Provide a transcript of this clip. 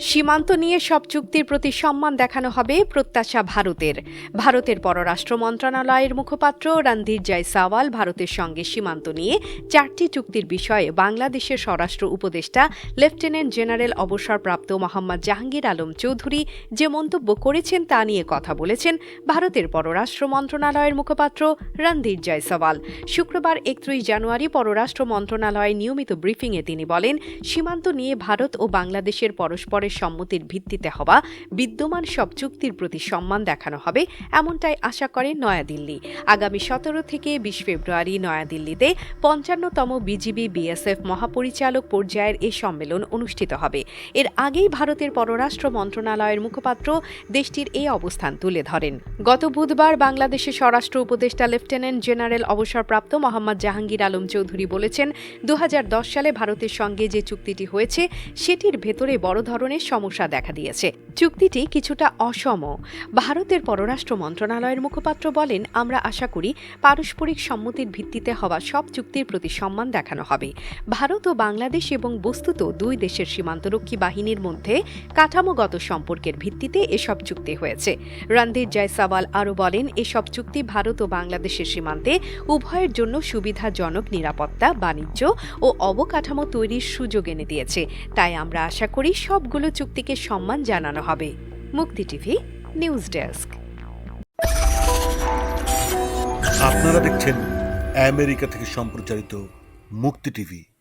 সীমান্ত নিয়ে সব চুক্তির প্রতি সম্মান দেখানো হবে প্রত্যাশা ভারতের। ভারতের পররাষ্ট্র মন্ত্রণালয়ের মুখপাত্র রণধীর জয় জয়সাওয়াল ভারতের সঙ্গে সীমান্ত নিয়ে চারটি চুক্তির বিষয়ে বাংলাদেশের স্বরাষ্ট্র উপদেষ্টা লেফটেন্যান্ট জেনারেল অবসরপ্রাপ্ত মোহাম্মদ জাহাঙ্গীর আলম চৌধুরী যে মন্তব্য করেছেন তা নিয়ে কথা বলেছেন ভারতের পররাষ্ট্র মন্ত্রণালয়ের মুখপাত্র রণধীর জয়সওয়াল। শুক্রবার একত্রিশ জানুয়ারি পররাষ্ট্র মন্ত্রণালয়ের নিয়মিত ব্রিফিংয়ে তিনি বলেন, সীমান্ত নিয়ে ভারত ও বাংলাদেশের পরস্পরের সম্মতির ভিত্তিতে হওয়া বিদ্যমান সব চুক্তির প্রতি সম্মান দেখানো হবে, এমনটাই আশা করে নয়াদিল্লি। আগামী সতেরো থেকে বিশ ফেব্রুয়ারি নয়াদিল্লিতে পঞ্চান্নতম বিজিবি বিএসএফ মহাপরিচালক পর্যায়ের এ সম্মেলন অনুষ্ঠিত হবে। এর আগেই ভারতের পররাষ্ট্র মন্ত্রণালয়ের মুখপাত্র দেশটির এই অবস্থান তুলে ধরেন। গত বুধবার বাংলাদেশের স্বরাষ্ট্র উপদেষ্টা লেফটেন্যান্ট জেনারেল অবসরপ্রাপ্ত মোহাম্মদ জাহাঙ্গীর আলম চৌধুরী বলেছেন দু হাজার দশ সালে ভারতের সঙ্গে যে চুক্তিটি হয়েছে, সেটির ভেতরে বড় ধরনের সমস্যা দেখা দিয়েছে। চুক্তিটি কিছুটা অসম। ভারতের পররাষ্ট্র মন্ত্রণালয়ের মুখপাত্র বলেন, আমরা আশা করি পারস্পরিক সম্মতির ভিত্তিতে হওয়া সব চুক্তির প্রতি সম্মান দেখানো হবে। ভারত ও বাংলাদেশ এবং বস্তুত দুই দেশের সীমান্তরক্ষী বাহিনীর মধ্যে কাঠামোগত সম্পর্কের ভিত্তিতে এসব চুক্তি হয়েছে। রণধীর জয়সাওয়াল আরও বলেন, এসব চুক্তি ভারত ও বাংলাদেশের সীমান্তে উভয়ের জন্য সুবিধাজনক নিরাপত্তা, বাণিজ্য ও অবকাঠামো তৈরির সুযোগ এনে দিয়েছে। তাই আমরা আশা করি সবগুলো চুক্তিকে সম্মান জানানো হবে। মুক্তি টিভি, নিউজ ডেস্ক। আপনারা দেখছেন আমেরিকা থেকে সম্প্রচারিত মুক্তি টিভি।